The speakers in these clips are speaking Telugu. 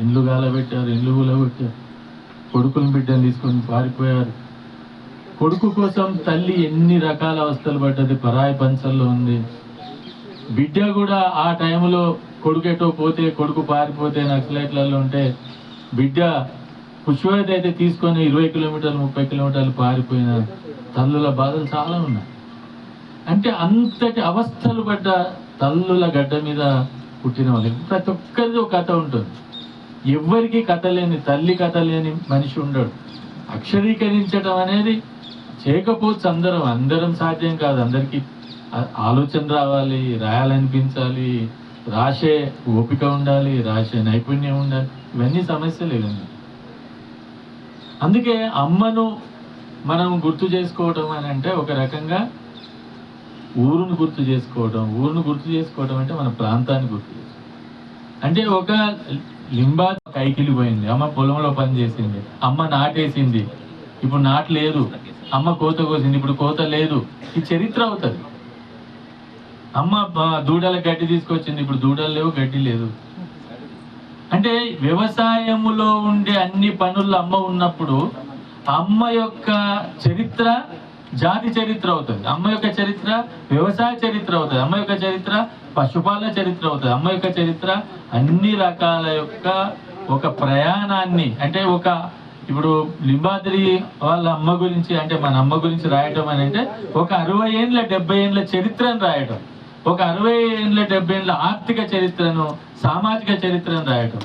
ఇండ్లు గాలబెట్టారు ఇల్లు కూలబెట్టారు కొడుకుని బిడ్డను తీసుకొని పారిపోయారు. కొడుకు కోసం తల్లి ఎన్ని రకాల అవస్థలు పడ్డది పరాయి పంచల్లో ఉంది. బిడ్డ కూడా ఆ టైంలో కొడుకు ఎటో పోతే కొడుకు పారిపోతే నక్సలైట్లలో ఉంటే బిడ్డ పుష్పవేత అయితే తీసుకొని ఇరవై కిలోమీటర్లు ముప్పై కిలోమీటర్లు పారిపోయిన తల్లుల బాధలు చాలా ఉన్నాయి. అంటే అంతటి అవస్థలు పడ్డ తల్లుల గడ్డ మీద పుట్టిన వాళ్ళకి ప్రతి ఒక్కరిది ఒక కథ ఉంటుంది. ఎవ్వరికి కథ లేని తల్లి కథ లేని మనిషి ఉండడు. అక్షరీకరించడం అనేది చేయకపోవచ్చు అందరం. అందరం సాధ్యం కాదు. అందరికీ ఆలోచన రావాలి రాయాలనిపించాలి రాసే ఓపిక ఉండాలి రాసే నైపుణ్యం ఉండాలి. ఇవన్నీ సమస్యలు ఇవన్నీ అందుకే అమ్మను మనం గుర్తు చేసుకోవడం అని అంటే ఒక రకంగా ఊరును గుర్తు చేసుకోవడం ఊరును గుర్తు చేసుకోవడం అంటే మన ప్రాంతాన్ని గుర్తు చేసుకోవడం అంటే ఒక లింబా కైకిలి పోయింది. అమ్మ పొలంలో పని చేసింది. అమ్మ నాటేసింది. ఇప్పుడు నాటు లేదు. అమ్మ కోత కోసింది. ఇప్పుడు కోత లేదు. ఈ చరిత్ర అవుతుంది. అమ్మ దూడల గడ్డి తీసుకొచ్చింది. ఇప్పుడు దూడలు లేవు గడ్డి లేదు. అంటే వ్యవసాయములో ఉండే అన్ని పనుల్లో అమ్మ ఉన్నప్పుడు అమ్మ యొక్క చరిత్ర జాతి చరిత్ర అవుతుంది. అమ్మ యొక్క చరిత్ర వ్యవసాయ చరిత్ర అవుతుంది. అమ్మ యొక్క చరిత్ర పశుపాలన చరిత్ర అవుతుంది. అమ్మ యొక్క చరిత్ర అన్ని రకాల యొక్క ఒక ప్రయాణాన్ని అంటే ఒక ఇప్పుడు లింబాద్రి వాళ్ళ అమ్మ గురించి అంటే మన అమ్మ గురించి రాయటం అని అంటే ఒక అరవై ఏండ్ల డెబ్బై ఏండ్ల చరిత్రను రాయటం. ఒక అరవై ఏండ్ల డెబ్బై ఏండ్ల ఆర్థిక చరిత్రను సామాజిక చరిత్రను రాయటం.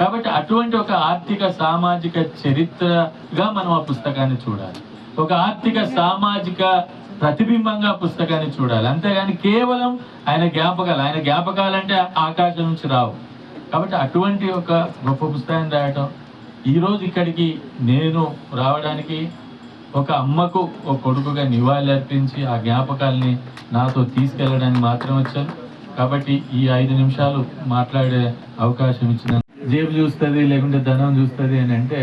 కాబట్టి అటువంటి ఒక ఆర్థిక సామాజిక చరిత్రగా మనం ఆ పుస్తకాన్ని చూడాలి. ఒక ఆర్థిక సామాజిక ప్రతిబింబంగా పుస్తకాన్ని చూడాలి. అంతేగాని కేవలం ఆయన జ్ఞాపకాలు ఆయన జ్ఞాపకాలు అంటే ఆకాశం నుంచి రావు. కాబట్టి అటువంటి ఒక గొప్ప పుస్తకాన్ని రాయటం ఈరోజు ఇక్కడికి నేను రావడానికి ఒక అమ్మకు ఒక కొడుకుగా నివాళి అర్పించి ఆ జ్ఞాపకాల్ని నాతో తీసుకెళ్ళడానికి మాత్రం వచ్చాను. కాబట్టి ఈ ఐదు నిమిషాలు మాట్లాడే అవకాశం ఇచ్చిన జేబు చూస్తుంది లేకుంటే ధనం చూస్తుంది అని అంటే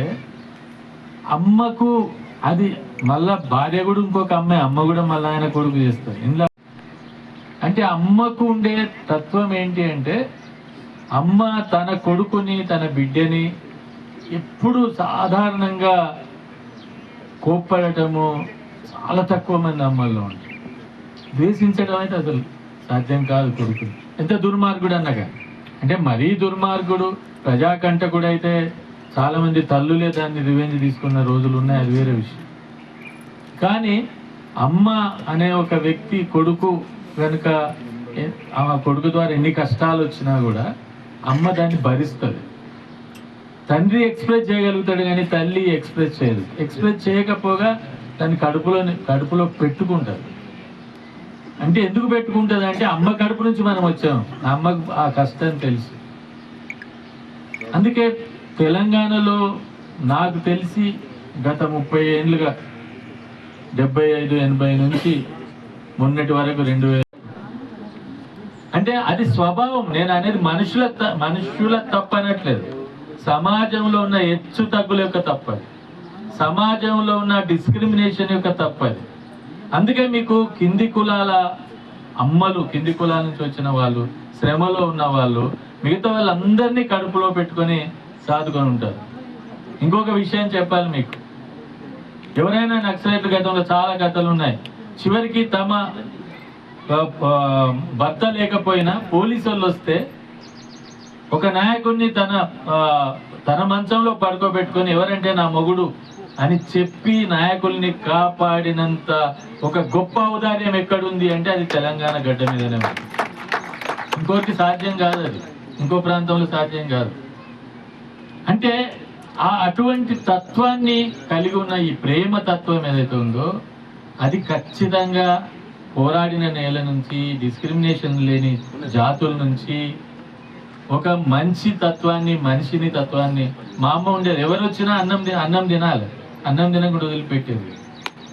అమ్మకు అది మళ్ళా భార్య కూడా ఇంకొక అమ్మాయి అమ్మ కూడా మళ్ళీ ఆయన కొడుకు చేస్తారు. ఇందులో అంటే అమ్మకు ఉండే తత్వం ఏంటి అంటే అమ్మ తన కొడుకుని తన బిడ్డని ఎప్పుడు సాధారణంగా కోప్పడటము చాలా తక్కువ మంది అమ్మల్లో ఉంటాయి. ద్వేషించడం అయితే అసలు సాధ్యం కాదు కొడుకు ఎంత దుర్మార్గుడు అన్నగా. అంటే మరీ దుర్మార్గుడు ప్రజాకంటకుడు అయితే చాలామంది తల్లులే దాన్ని రివెంజ్ తీసుకున్న రోజులు ఉన్నాయి అది వేరే విషయం. కానీ అమ్మ అనే ఒక వ్యక్తి కొడుకు కనుక ఆ కొడుకు ద్వారా ఎన్ని కష్టాలు వచ్చినా కూడా అమ్మ దాన్ని భరిస్తుంది. తండ్రి ఎక్స్ప్రెస్ చేయగలుగుతాడు కానీ తల్లి ఎక్స్ప్రెస్ చేయదు. ఎక్స్ప్రెస్ చేయకపోగా దాన్ని కడుపులో కడుపులో పెట్టుకుంటారు అంటే ఎందుకు పెట్టుకుంటుంది అంటే అమ్మ కడుపు నుంచి మనం వచ్చాం. అమ్మకు ఆ కష్టం తెలుసు. అందుకే తెలంగాణలో నాకు తెలిసి గత ముప్పై ఏళ్ళుగా డెబ్బై ఐదు ఎనభై నుంచి మొన్నటి వరకు రెండు అంటే అది స్వభావం. నేను అనేది మనుషుల త- మనుషుల తప్పు అనట్లేదు సమాజంలో ఉన్న హెచ్చు తగ్గుల యొక్క తప్పది. సమాజంలో ఉన్న డిస్క్రిమినేషన్ యొక్క తప్పది. అందుకే మీకు కింది కులాల అమ్మలు కింది కులాల నుంచి వచ్చిన వాళ్ళు శ్రమలో ఉన్న వాళ్ళు మిగతా వాళ్ళందరినీ కడుపులో పెట్టుకొని సాదుకొని ఉంటారు. ఇంకొక విషయం చెప్పాలి మీకు. ఎవరైనా నక్సలైట్ల గతంలో చాలా కథలు ఉన్నాయి. చివరికి తమ భర్త లేకపోయినా పోలీసు వాళ్ళు వస్తే ఒక నాయకుడిని తన తన మంచంలో పడుకోబెట్టుకొని ఎవరంటే నా మొగుడు అని చెప్పి నాయకుల్ని కాపాడినంత ఒక గొప్ప ఔదార్యం ఎక్కడుంది అంటే అది తెలంగాణ గడ్డ మీదనే ఉంది. ఇంకోటి సాధ్యం కాదు అది. ఇంకో ప్రాంతంలో సాధ్యం కాదు. అంటే ఆ అటువంటి తత్వాన్ని కలిగి ఉన్న ఈ ప్రేమ తత్వం ఏదైతే ఉందో అది ఖచ్చితంగా పోరాడిన నేల నుంచి డిస్క్రిమినేషన్ లేని జాతుల నుంచి ఒక మంచి తత్వాన్ని మనిషిని తత్వాన్ని మా అమ్మ ఉండేది. ఎవరు వచ్చినా అన్నం తి- అన్నం తినాలి. అన్నం తినకుండా వదిలిపెట్టేది.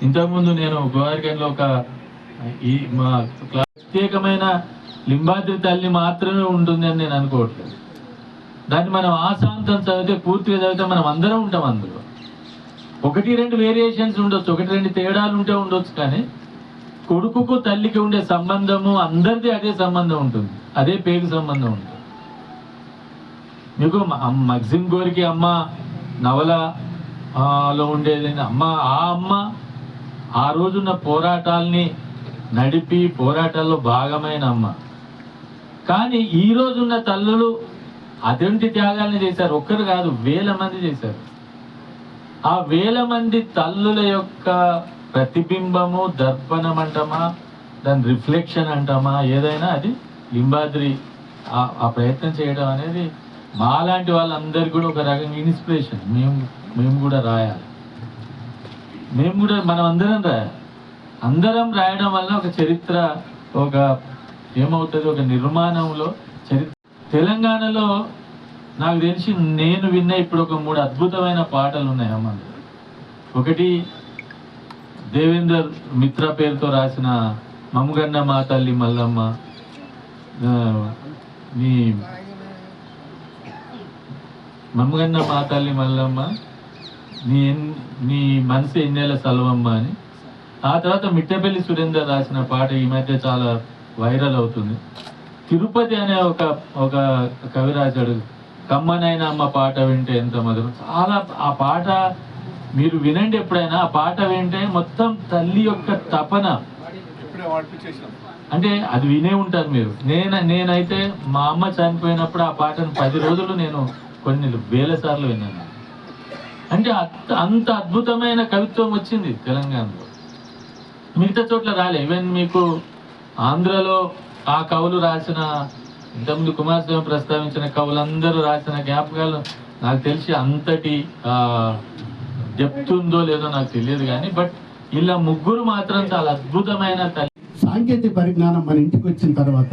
ఇంతకుముందు నేను గోదావరిలో ఒక ఈ మా ప్రత్యేకమైన లింబాద్రి తల్లి మాత్రమే ఉంటుంది అని నేను అనుకోవట్లేదు. దాన్ని మనం ఆశాంతం చదివితే పూర్తిగా చదివితే మనం అందరం ఉంటాం అందులో. ఒకటి రెండు వేరియేషన్స్ ఉండొచ్చు ఒకటి రెండు తేడాలు ఉంటే ఉండొచ్చు కానీ కొడుకుకు తల్లికి ఉండే సంబంధము అందరిది అదే సంబంధం ఉంటుంది అదే పేరు సంబంధం ఉంటుంది. మీకు మగ్జిమ్ గోరికి అమ్మ నవల లో ఉండేది అమ్మ ఆ అమ్మ ఆ రోజున్న పోరాటాల్ని నడిపి పోరాటాల్లో భాగమైన అమ్మ. కానీ ఈ రోజున్న తల్లులు అటువంటి త్యాగాల్ని చేశారు. ఒక్కరు కాదు వేల మంది చేశారు. ఆ వేల మంది తల్లుల యొక్క ప్రతిబింబము దర్పణం అంటామా దాని రిఫ్లెక్షన్ అంటామా ఏదైనా అది లింబాద్రి ఆ- ఆ ప్రయత్నం చేయడం అనేది మాలాంటి వాళ్ళందరికీ కూడా ఒక రకంగా ఇన్స్పిరేషన్. మేము మేము కూడా రాయాలి. మేము కూడా మనం అందరం రాయాలి. అందరం రాయడం వల్ల ఒక చరిత్ర ఒక ఏమవుతుంది? ఒక నిర్మాణంలో చరిత్ర తెలంగాణలో నాకు తెలిసి నేను విన్న ఇప్పుడు ఒక మూడు అద్భుతమైన పాటలు ఉన్నాయి అమ్మ ఒకటి దేవేందర్ మిత్ర పేరుతో రాసిన మమ్మగన్న మా తల్లి మల్లమ్మ. నీ మమ్మగన్న మా తల్లి మల్లమ్మ. నీ ఎన్- నీ మనసు ఎన్నెల సలవమ్మ అని. ఆ తర్వాత మిట్టపల్లి సురేందర్ రాసిన పాట ఈ మధ్య చాలా వైరల్ అవుతుంది. తిరుపతి అనే ఒక ఒక కవి రాశాడు కమ్మనైన అమ్మ పాట వింటే ఎంత మధురం? చాలా ఆ పాట మీరు వినండి ఎప్పుడైనా. ఆ పాట వింటే మొత్తం తల్లి యొక్క తపన. అంటే అది వినే ఉంటారు మీరు. నేను నేనైతే మా అమ్మ చనిపోయినప్పుడు ఆ పాటను పది రోజులు నేను కొన్ని వేల సార్లు విన్నాను. అంటే అంత అద్భుతమైన కవిత్వం వచ్చింది తెలంగాణలో. మిగతా చోట్ల రాలే. ఈవెన్ మీకు ఆంధ్రలో ఆ కవులు రాసిన ఇంతకుముందు కుమారస్వామి ప్రస్తావించిన కవులందరూ రాసిన జ్ఞాపకాలు నాకు తెలిసి అంతటి చెప్తుందో లేదో నాకు తెలియదు కానీ బట్ ఇలా ముగ్గురు మాత్రం చాలా అద్భుతమైన తల్లి. సాంకేతిక పరిజ్ఞానం మన ఇంటికి వచ్చిన తర్వాత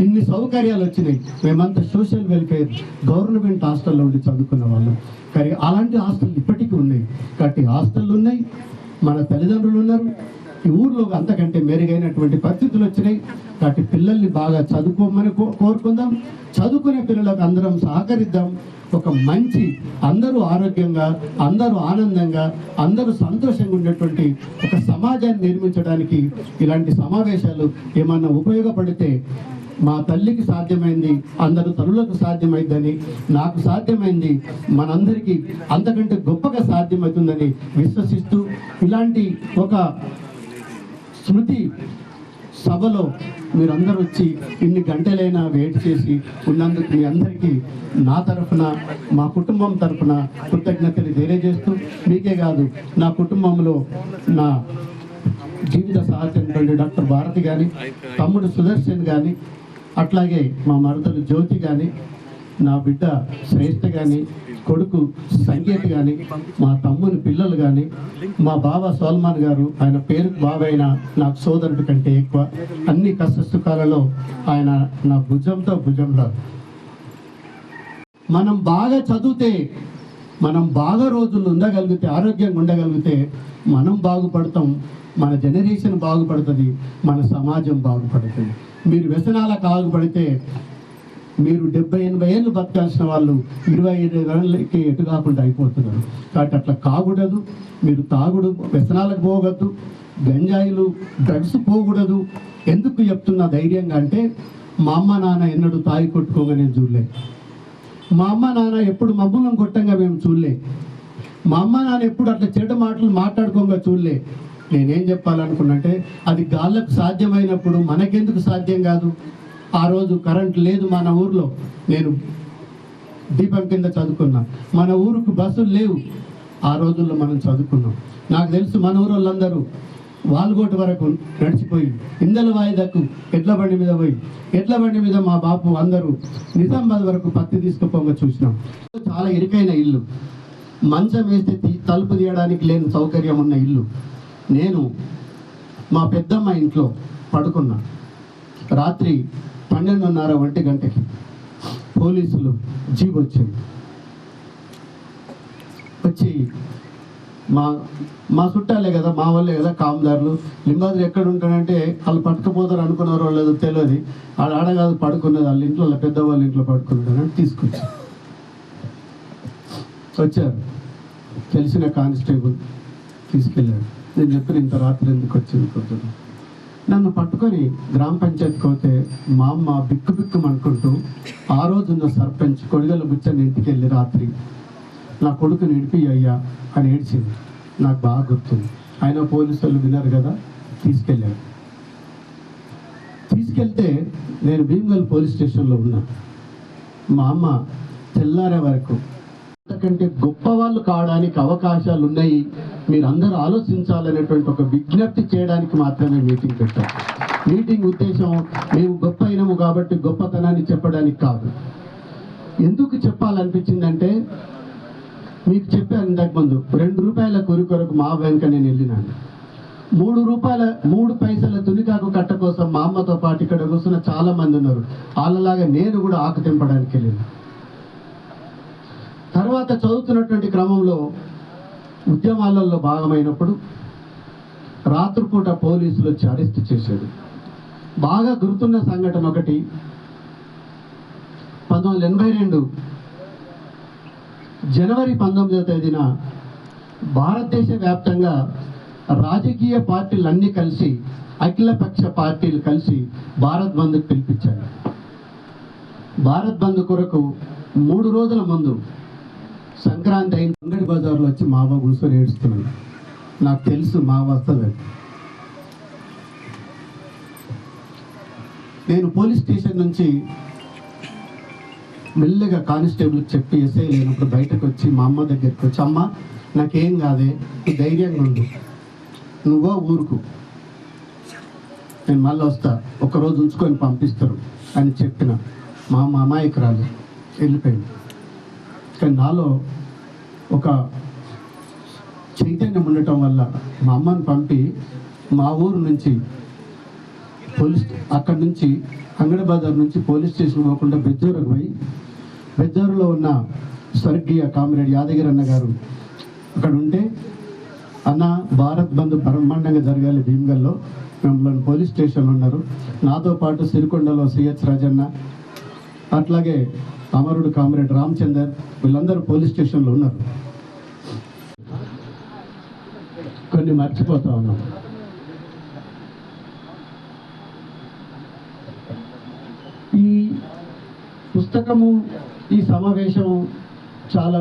ఇన్ని సౌకర్యాలు వచ్చినాయి. మేమంతా సోషల్ వెల్ఫేర్ గవర్నమెంట్ హాస్టల్లో ఉండి చదువుకున్న వాళ్ళం. కానీ అలాంటి హాస్టల్ ఇప్పటికీ ఉన్నాయి. కాబట్టి హాస్టల్ ఉన్నాయి మన తల్లిదండ్రులు ఉన్నారు ఈ ఊర్లో అంతకంటే మెరుగైనటువంటి పరిస్థితులు వచ్చినాయి. కాబట్టి పిల్లల్ని బాగా చదువుకోమని కో- కోరుకుందాం. చదువుకునే పిల్లలకు అందరం సహకరిద్దాం. ఒక మంచి అందరూ ఆరోగ్యంగా అందరూ ఆనందంగా అందరూ సంతోషంగా ఉండేటువంటి ఒక సమాజాన్ని నిర్మించడానికి ఇలాంటి సమావేశాలు ఏమన్నా ఉపయోగపడితే మా తల్లికి సాధ్యమైంది అందరు తల్లులకు సాధ్యమైందని నాకు సాధ్యమైంది మనందరికీ అంతకంటే గొప్పగా సాధ్యమవుతుందని విశ్వసిస్తూ ఇలాంటి ఒక స్మృతి సభలో మీరందరూ వచ్చి ఇన్ని గంటలైనా వెయిట్ చేసి ఉన్నందుకు మీ అందరికీ నా తరఫున మా కుటుంబం తరఫున కృతజ్ఞతలు తెలియజేస్తూ మీకే కాదు నా కుటుంబంలో నా జీవిత సహచరినటువంటి డాక్టర్ భారతి కానీ తమ్ముడు సుదర్శన్ కానీ అట్లాగే మా మరదలు జ్యోతి కానీ నా బిడ్డ శ్రేష్ఠ కానీ కొడుకు సంగీత్ కానీ మా తమ్ముని పిల్లలు కానీ మా బావ సల్మాన్ గారు ఆయన పేరు బాబైన నాకు సోదరుడి కంటే ఎక్కువ. అన్ని కష్టసుఖాలలో ఆయన నా భుజంతో భుజంలో మనం బాగా చదివితే మనం బాగా రోజులు ఉండగలిగితే ఆరోగ్యంగా ఉండగలిగితే మనం బాగుపడతాం మన జనరేషన్ బాగుపడుతుంది మన సమాజం బాగుపడుతుంది. మీరు వ్యసనాలకు బాగుపడితే మీరు డెబ్బై ఎనభై ఏళ్ళు బతకాల్సిన వాళ్ళు ఇరవై ఐదు ఏళ్ళకి ఎటు కాకుండా అయిపోతున్నారు. కాబట్టి అట్లా కాకూడదు. మీరు తాగుడు వ్యసనాలకు పోగొద్దు గంజాయిలు డ్రగ్స్ పోకూడదు. ఎందుకు చెప్తున్నా ధైర్యంగా అంటే మా అమ్మ నాన్న ఎన్నడూ తాగి కొట్టుకోగా నేను చూడలేదు మా అమ్మ నాన్న ఎప్పుడు మబ్బులం కొట్టంగా మేము చూడలే. మా అమ్మ నాన్న ఎప్పుడు అట్లా చెడ్డ మాటలు మాట్లాడుకోగా చూడలే. నేనేం చెప్పాలనుకున్నంటే అది గాళ్ళకు సాధ్యమైనప్పుడు మనకెందుకు సాధ్యం కాదు? ఆ రోజు కరెంట్ లేదు మన ఊర్లో. నేను దీపం కింద చదువుకున్నా. మన ఊరుకు బస్సులు లేవు. ఆ రోజుల్లో మనం చదువుకున్నాం. నాకు తెలుసు మన ఊరు వాళ్ళందరూ వాల్గోటు వరకు నడిచిపోయి ఇందల వాయిదకు ఎడ్ల బండి మీద పోయి ఎడ్ల బండి మీద మా బాపు అందరూ నిజామాబాద్ వరకు పత్తి తీసుకుపోగా చూసినాం. చాలా ఇరుకైన ఇల్లు. మంచం వేస్తే తలుపు తీయడానికి లేని సౌకర్యం ఉన్న ఇల్లు. నేను మా పెద్దమ్మ ఇంట్లో పడుకున్నా. రాత్రి పన్నెండున్నర ఒంటి గంటకి పోలీసులు జీప్ వచ్చింది వచ్చి మా మా చుట్టాలే కదా మా వాళ్ళే కదా కామదారులు. లింబాద్రి ఎక్కడ ఉంటాడంటే వాళ్ళు పట్టుకుపోతారు అనుకున్నారు వాళ్ళు తెలియదు. ఆడ ఆడ కాదు పడుకున్నది వాళ్ళ ఇంట్లో వాళ్ళ పెద్ద వాళ్ళ ఇంట్లో పడుకున్నాడని తీసుకొచ్చి వచ్చారు. తెలిసిన కానిస్టేబుల్ తీసుకెళ్ళాడు. నేను చెప్పిన ఇంత రాత్రి ఎందుకు వచ్చింది కొద్దిగా నన్ను పట్టుకొని గ్రామ పంచాయతీకి పోతే మా అమ్మ బిక్కు బిక్కు అనుకుంటూ ఆ రోజున్న సర్పంచ్ కొడిగల బుచ్చని ఇంటికి వెళ్ళి రాత్రి నా కొడుకుని ఇడిపి అయ్యా అని ఏడ్చింది. నాకు బాగా గుర్తుంది. ఆయన పోలీసు వాళ్ళు విన్నారు కదా తీసుకెళ్ళారు. తీసుకెళ్తే నేను భీమగల్ పోలీస్ స్టేషన్లో ఉన్నా. మా అమ్మ తెల్లారే వరకు అంతకంటే గొప్ప వాళ్ళు కావడానికి అవకాశాలు ఉన్నాయి మీరందరూ ఆలోచించాలనేటువంటి ఒక విజ్ఞప్తి చేయడానికి మాత్రమే మీటింగ్ పెట్టాం. మీటింగ్ ఉద్దేశం మేము గొప్ప అయినము కాబట్టి గొప్పతనాన్ని చెప్పడానికి కాదు. ఎందుకు చెప్పాలనిపించిందంటే మీకు చెప్పాను ఇంతకు ముందు రెండు రూపాయల కొరి కొరకు మా వెంక నేను వెళ్ళినాను మూడు రూపాయల మూడు పైసల తునికాకు కట్ట కోసం మా అమ్మతో పాటు ఇక్కడ కూర్చున్న చాలా మంది ఉన్నారు. వాళ్ళలాగా నేను కూడా ఆకు తెంపడానికి వెళ్ళినాను తర్వాత చదువుతున్నటువంటి క్రమంలో ఉద్యమాలలో భాగమైనప్పుడు రాత్రిపూట పోలీసులు వచ్చి అరెస్ట్ చేశాడు బాగా గుర్తున్న సంఘటన ఒకటి పంతొమ్మిది ఎనభై రెండు జనవరి పంతొమ్మిదవ తేదీన భారతదేశ వ్యాప్తంగా రాజకీయ పార్టీలు అన్నీ కలిసి అఖిలపక్ష పార్టీలు కలిసి భారత్ బంద్కు పిలిపించారు. భారత్ బంద్ కొరకు మూడు రోజుల ముందు సంక్రాంతి అయిన అంగడి బజార్లో వచ్చి మావ కూర్చొని ఏడుస్తున్నాడు నాకు తెలుసు మా వస్తుంది నేను పోలీస్ స్టేషన్ నుంచి మెల్లగా కానిస్టేబుల్ చెప్పి ఎస్ఐ లేనప్పుడు బయటకు వచ్చి మా అమ్మ దగ్గరికి వచ్చి అమ్మ నాకేం కాదే నువ్వు ధైర్యంగా ఉండు. నువ్వో ఊరుకు. నేను మళ్ళీ వస్తా ఒకరోజు ఉంచుకొని పంపిస్తారు అని చెప్పిన మా అమ్మ అమాయకురాలు వెళ్ళిపోయింది. కానీ నాలో ఒక చైతన్యం ఉండటం వల్ల మా అమ్మని పంపి మా ఊరు నుంచి పోలీస్ అక్కడి నుంచి అంగడి బజార్ నుంచి పోలీస్ స్టేషన్ పోకుండా బెజ్జూరుకు పోయి బెజ్జూరులో ఉన్న స్వర్గీయ కామ్రేడ్ యాదగిరి అన్న గారు అక్కడ ఉంటే అన్న భారత్ బంద్ బ్రహ్మాండంగా జరగాలి భీమ్గల్లో. మిమ్మల్ని పోలీస్ స్టేషన్లో ఉన్నారు. నాతో పాటు సిరికొండలో సిహెచ్ రాజన్న అట్లాగే అమరుడు కామ్రేడ్ రామచందర్ వీళ్ళందరూ పోలీస్ స్టేషన్లో ఉన్నారు. కొన్ని మర్చిపోతా ఉన్నాం. ఈ పుస్తకము ఈ సమావేశం చాలా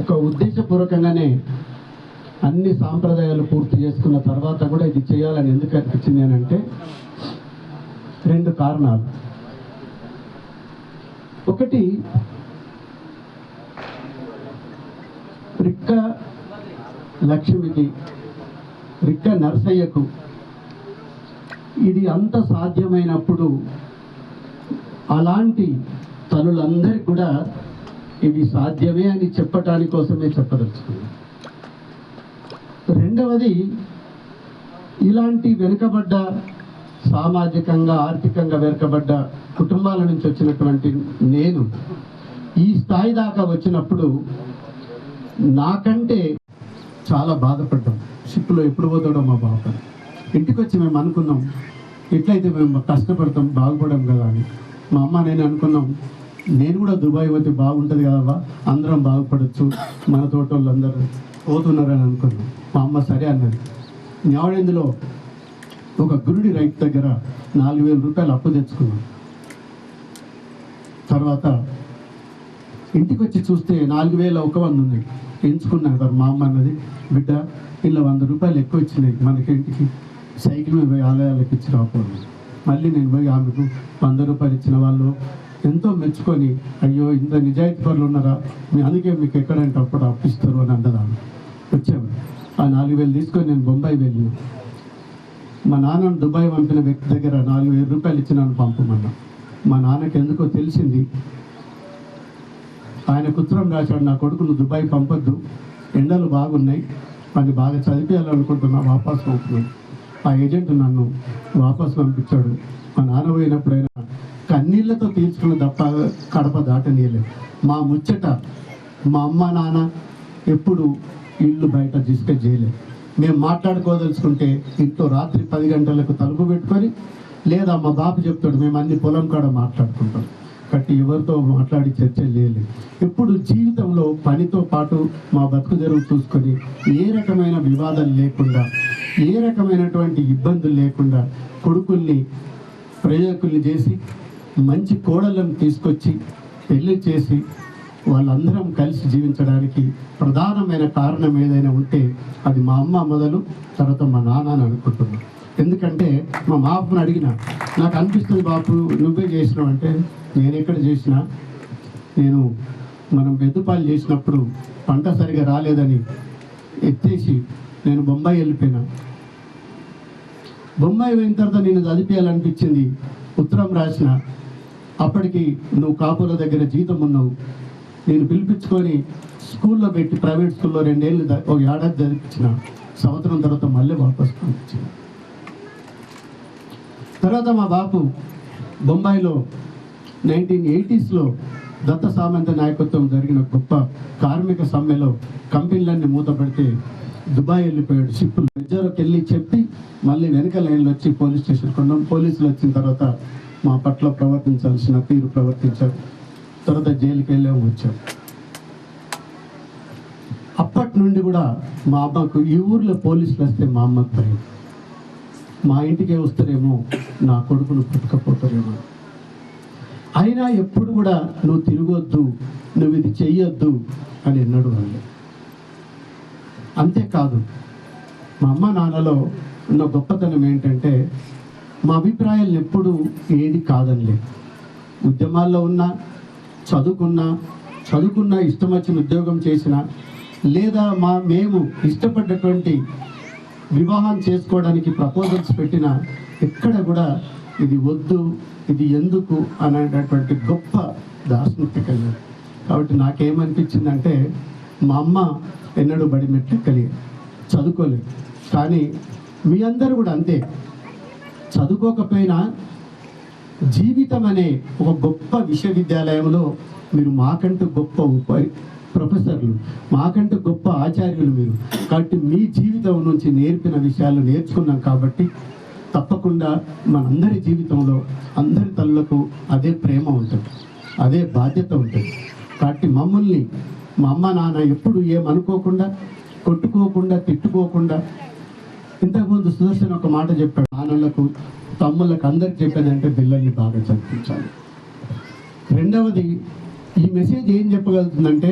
ఒక ఉద్దేశపూర్వకంగానే అన్ని సాంప్రదాయాలు పూర్తి చేసుకున్న తర్వాత కూడా ఇది చేయాలని ఎందుకు అనిపించింది అని అంటే రెండు కారణాలు. ఒకటి రిక్క లక్ష్మికి రిక్క నర్సయ్యకు ఇది అంత సాధ్యమైనప్పుడు అలాంటి తల్లులందరికీ కూడా ఇవి సాధ్యమే అని చెప్పటాని కోసమే చెప్పదలుచుకున్నాను. రెండవది ఇలాంటి వెనుకబడ్డ సామాజికంగా ఆర్థికంగా వెనుకబడ్డ కుటుంబాల నుంచి వచ్చినటువంటి నేను ఈ స్థాయి దాకా వచ్చినప్పుడు నాకంటే చాలా బాధపడ్డాం. షిప్లో ఎప్పుడు పోతాడో మా బాబు. ఇంటికి వచ్చి మేము అనుకున్నాం ఎట్లయితే మేము కష్టపడతాం బాగుపడడం కదా అని. మా అమ్మ నేను అనుకున్నాం నేను కూడా దుబాయ్ పోతే బాగుంటుంది కదా అందరం బాగుపడచ్చు మన తోటోళ్ళు అందరూ పోతున్నారని అనుకున్నాం. మా అమ్మ సరే అన్నది. న్యావడేందులో ఒక గురుడి రైతు దగ్గర నాలుగు వేల రూపాయలు అప్పు తెచ్చుకున్నాను తర్వాత ఇంటికి వచ్చి చూస్తే నాలుగు వేల ఒక వంద ఉంది. ఎంచుకున్నాను కదా మా అమ్మ అన్నది బిడ్డ ఇలా వంద రూపాయలు ఎక్కువ ఇచ్చినాయి. మనకి ఇంటికి సైకిల్ మీద పోయి ఆలయాలకు ఇచ్చి రాకూడదు మళ్ళీ నేను పోయి ఆమెకు వంద రూపాయలు ఇచ్చిన వాళ్ళు ఎంతో మెచ్చుకొని అయ్యో ఇంత నిజాయితీ పనులు ఉన్నారా? మీ అందుకే మీకు ఎక్కడంటే అప్పుడు అప్పిస్తారు అని అన్నదాన్ని వచ్చాము. ఆ నాలుగు వేలు తీసుకొని నేను బొంబాయి వెళ్ళాను. మా నాన్నను దుబాయ్ పంపిన వ్యక్తి దగ్గర నాలుగు వేల రూపాయలు ఇచ్చి నన్ను పంపమన్నా. మా నాన్నకి ఎందుకో తెలిసింది. ఆయన కుత్రం రాశాడు నా కొడుకును దుబాయ్ పంపొద్దు. ఎండలు బాగున్నాయి. అది బాగా చదివేయాలనుకుంటున్నా వాపస్ పంపుతున్నాను ఆ ఏజెంట్ నన్ను వాపస్ పంపించాడు. మా నాన్న పోయినప్పుడైనా కన్నీళ్ళతో తీర్చుకున్న తప్ప కడప దాటనీయలేదు మా ముచ్చట మా అమ్మ నాన్న ఎప్పుడు ఇల్లు బయట డిస్కస్ చేయలేదు మేము మాట్లాడుకోదలుచుకుంటే ఇంట్లో రాత్రి పది గంటలకు తలుపు పెట్టుకొని లేదా మా బాబు చెప్తాడు మేము అన్ని పొలం కాడ మాట్లాడుకుంటాం. కట్టి ఎవరితో మాట్లాడి చర్చ చేయలేదు. ఇప్పుడు జీవితంలో పనితో పాటు మా బతుకు తెరువు చూసుకొని ఏ రకమైన వివాదాలు లేకుండా ఏ రకమైనటువంటి ఇబ్బందులు లేకుండా కొడుకుల్ని ప్రయోజకుల్ని చేసి మంచి కోడళ్ళను తీసుకొచ్చి పెళ్ళి చేసి వాళ్ళందరం కలిసి జీవించడానికి ప్రధానమైన కారణం ఏదైనా ఉంటే అది మా అమ్మ మొదలు తర్వాత మా నాన్న అని అనుకుంటున్నాను ఎందుకంటే మా బాపుని అడిగిన నాకు అనిపిస్తుంది బాపు నువ్వే చేసినావు అంటే నేను ఎక్కడ చేసినా నేను మనం వెద్దుపాలు చేసినప్పుడు పంట సరిగా రాలేదని ఎత్తేసి నేను బొంబాయి వెళ్ళిపోయినా. బొంబాయి పోయిన తర్వాత నేను చదివేయాలనిపించింది ఉత్తరం రాసిన అప్పటికి నువ్వు కాపుల దగ్గర జీతం ఉన్నావు నేను పిలిపించుకొని స్కూల్లో పెట్టి ప్రైవేట్ స్కూల్లో రెండేళ్ళు ఒక ఏడాది చదివించిన. సంవత్సరం తర్వాత మళ్ళీ వాపస్ పంపించిన. తర్వాత మా బాపు బొంబాయిలో నైన్టీన్ ఎయిటీస్లో దత్త సామంత నాయకత్వం జరిగిన గొప్ప కార్మిక సమ్మెలో కంపెనీలన్నీ మూతపడితే దుబాయ్ వెళ్ళిపోయాడు. షిప్పులు రిజర్వ్కి వెళ్ళి చెప్పి మళ్ళీ వెనక లైన్లో వచ్చి పోలీస్ స్టేషన్ కొన్నాం పోలీసులు వచ్చిన తర్వాత మా పట్ల ప్రవర్తించాల్సిన తీరు ప్రవర్తించారు. తర్వాత జైలుకి వెళ్ళాము వచ్చాం. అప్పటి నుండి కూడా మా అమ్మకు ఈ ఊర్లో పోలీసులు వస్తే మా అమ్మకు భయం. మా ఇంటికే వస్తారేమో నా కొడుకును పుట్టుకపోతారేమో. అయినా ఎప్పుడు కూడా నువ్వు తిరగొద్దు నువ్వు ఇది చెయ్యొద్దు అని ఎన్నడు వాళ్ళు అంతేకాదు మా అమ్మ నాన్నలో ఉన్న గొప్పతనం ఏంటంటే మా అభిప్రాయాలు ఎప్పుడు ఏది కాదనిలే. ఉద్యమాల్లో ఉన్నా చదువుకున్నా చదువుకున్నా ఇష్టం వచ్చిన ఉద్యోగం చేసిన లేదా మా మేము ఇష్టపడ్డటువంటి వివాహం చేసుకోవడానికి ప్రపోజల్స్ పెట్టిన ఎక్కడ కూడా ఇది వద్దు ఇది ఎందుకు అనేటటువంటి గొప్ప దార్శనికత కలిగారు కాబట్టి నాకేమనిపించిందంటే మా అమ్మ ఎన్నడూ బడి మెట్లెక్కలి చదువుకోలేదు. కానీ మీ అందరూ కూడా అంతే. చదువుకోకపోయినా జీవితం అనే ఒక గొప్ప విశ్వవిద్యాలయంలో మీరు మాకంటూ గొప్ప ఉప ప్రొఫెసర్లు మాకంటూ గొప్ప ఆచార్యులు మీరు. కాబట్టి మీ జీవితం నుంచి నేర్పిన విషయాలు నేర్చుకున్నాం కాబట్టి తప్పకుండా మనందరి జీవితంలో అందరి తల్లకు అదే ప్రేమ ఉంటుంది అదే బాధ్యత ఉంటుంది. కాబట్టి మమ్మల్ని మా అమ్మ నాన్న ఎప్పుడు ఏమనుకోకుండా కొట్టుకోకుండా తిట్టుకోకుండా ఇంతకుముందు సుదర్శన్ ఒక మాట చెప్పాడు నాన్నలకు తమ్ములకు అందరికి చెప్పేదంటే పిల్లల్ని బాగా చదివించాలి. రెండవది ఈ మెసేజ్ ఏం చెప్పగలుగుతుందంటే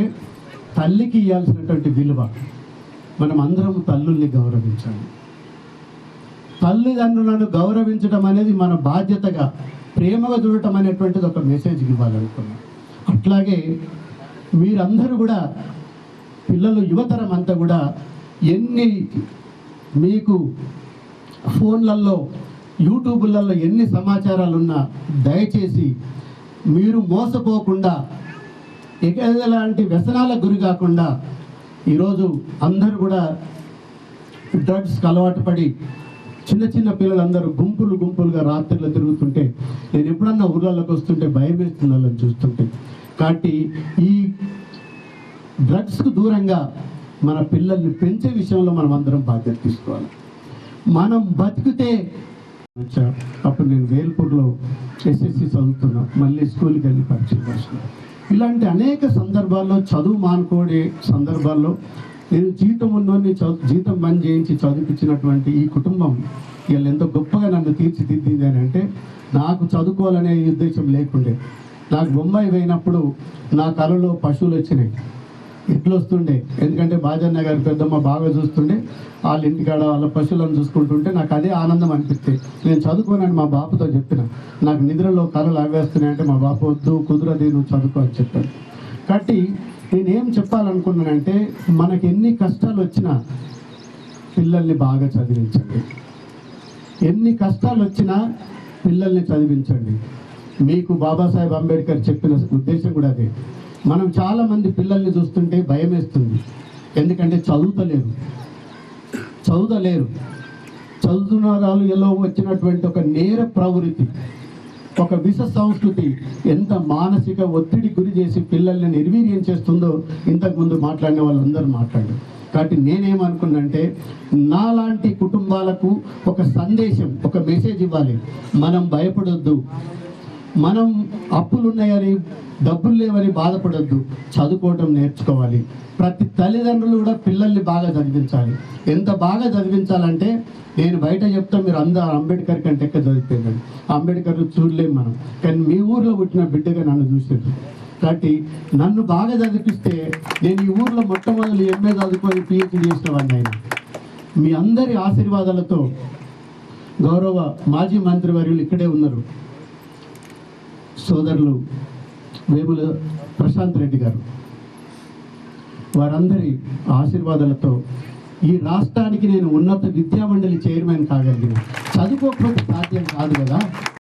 తల్లికి ఇవ్వాల్సినటువంటి విలువ మనం అందరం తల్లుల్ని గౌరవించాలి. తల్లిదండ్రులను గౌరవించడం అనేది మన బాధ్యతగా ప్రేమగా చూడటం అనేటువంటిది ఒక మెసేజ్ ఇవ్వాలనుకున్నాం. అట్లాగే మీరందరూ కూడా పిల్లలు యువతరం అంతా కూడా ఎన్ని మీకు ఫోన్లలో యూట్యూబ్లలో ఎన్ని సమాచారాలు ఉన్నా దయచేసి మీరు మోసపోకుండా ఎలాంటి వ్యసనాలకు గురి కాకుండా ఈరోజు అందరూ కూడా డ్రగ్స్కి అలవాటు పడి చిన్న చిన్న పిల్లలందరూ గుంపులు గుంపులుగా రాత్రిలో తిరుగుతుంటే నేను ఎప్పుడన్నా ఊర్లలోకి వస్తుంటే భయం వేస్తుంది వాళ్ళని చూస్తుంటే కాబట్టి ఈ డ్రగ్స్కు దూరంగా మన పిల్లల్ని పెంచే విషయంలో మనం అందరం బాధ్యత తీసుకోవాలి. మనం బతికితే వచ్చా. అప్పుడు నేను వేల్పూర్లో ఎస్ఎస్సి చదువుతున్నా. మళ్ళీ స్కూల్కి వెళ్ళి పరిచయం రాసిన ఇలాంటి అనేక సందర్భాల్లో చదువు మానుకోడే సందర్భాల్లో నేను జీతం ఉన్నోని చదువు జీతం బంద్ చేయించి చదివించినటువంటి ఈ కుటుంబం వీళ్ళు ఎంత గొప్పగా నన్ను తీర్చిదిద్దింది అని అంటే నాకు చదువుకోవాలనే ఉద్దేశం లేకుండే. నాకు బొంబాయి పోయినప్పుడు నా కళలో పశువులు వచ్చినాయి. ఇంట్లో వస్తుండే. ఎందుకంటే బాజన్న గారి పెద్దమ్మ బాగా చూస్తుండే. వాళ్ళ ఇంటికాడ వాళ్ళ పశువులను చూసుకుంటుంటే నాకు అదే ఆనందం అనిపిస్తే. నేను చదువుకోనని మా బాపుతో చెప్పిన. నాకు నిద్రలో కళలు అవేస్తున్నాయంటే మా బాపు వద్దు కుదరది నువ్వు చదువుకో అని చెప్పాను కాబట్టి నేనేం చెప్పాలనుకున్నానంటే మనకి ఎన్ని కష్టాలు వచ్చినా పిల్లల్ని బాగా చదివించండి. ఎన్ని కష్టాలు వచ్చినా పిల్లల్ని చదివించండి. మీకు బాబాసాహెబ్ అంబేద్కర్ చెప్పిన ఉద్దేశం కూడా అదే. మనం చాలా మంది పిల్లల్ని చూస్తుంటే భయం వేస్తుంది ఎందుకంటే చదువుతలేరు. చదువుతలేరు. చదువుతున్న ఎలా వచ్చినటువంటి ఒక నేర ప్రవృత్తి ఒక విష సంస్కృతి ఎంత మానసిక ఒత్తిడి గురి చేసి పిల్లల్ని నిర్వీర్యం చేస్తుందో ఇంతకుముందు మాట్లాడిన వాళ్ళందరూ మాట్లాడారు. కాబట్టి నేనేమనుకున్నంటే నాలాంటి కుటుంబాలకు ఒక సందేశం ఒక మెసేజ్ ఇవ్వాలి. మనం భయపడొద్దు. మనం అప్పులున్నాయని డబ్బులు లేవని బాధపడద్దు. చదువుకోవడం నేర్చుకోవాలి. ప్రతి తల్లిదండ్రులు కూడా పిల్లల్ని బాగా చదివించాలి. ఎంత బాగా చదివించాలంటే నేను బయట చెప్తా మీరు అందరు అంబేద్కర్ కంటే ఎక్కువ చదివిపోయిందండి అంబేద్కర్ చూడలేము మనం. కానీ మీ ఊర్లో పుట్టిన బిడ్డగా నన్ను చూసేది కాబట్టి నన్ను బాగా చదివిస్తే నేను ఈ ఊర్లో మొట్టమొదటి ఎంఏ చదువుకొని పిహెచ్డి చేసిన వాడిని ఆయన. మీ అందరి ఆశీర్వాదాలతో గౌరవ మాజీ మంత్రి వర్యులు ఇక్కడే ఉన్నారు. సోదరులు వేముల ప్రశాంత్ రెడ్డి గారు. వారందరి ఆశీర్వాదాలతో ఈ రాష్ట్రానికి నేను ఉన్నత విద్యామండలి చైర్మన్ కాగలిగిన చదువుకోకపోతే సాధ్యం కాదు కదా.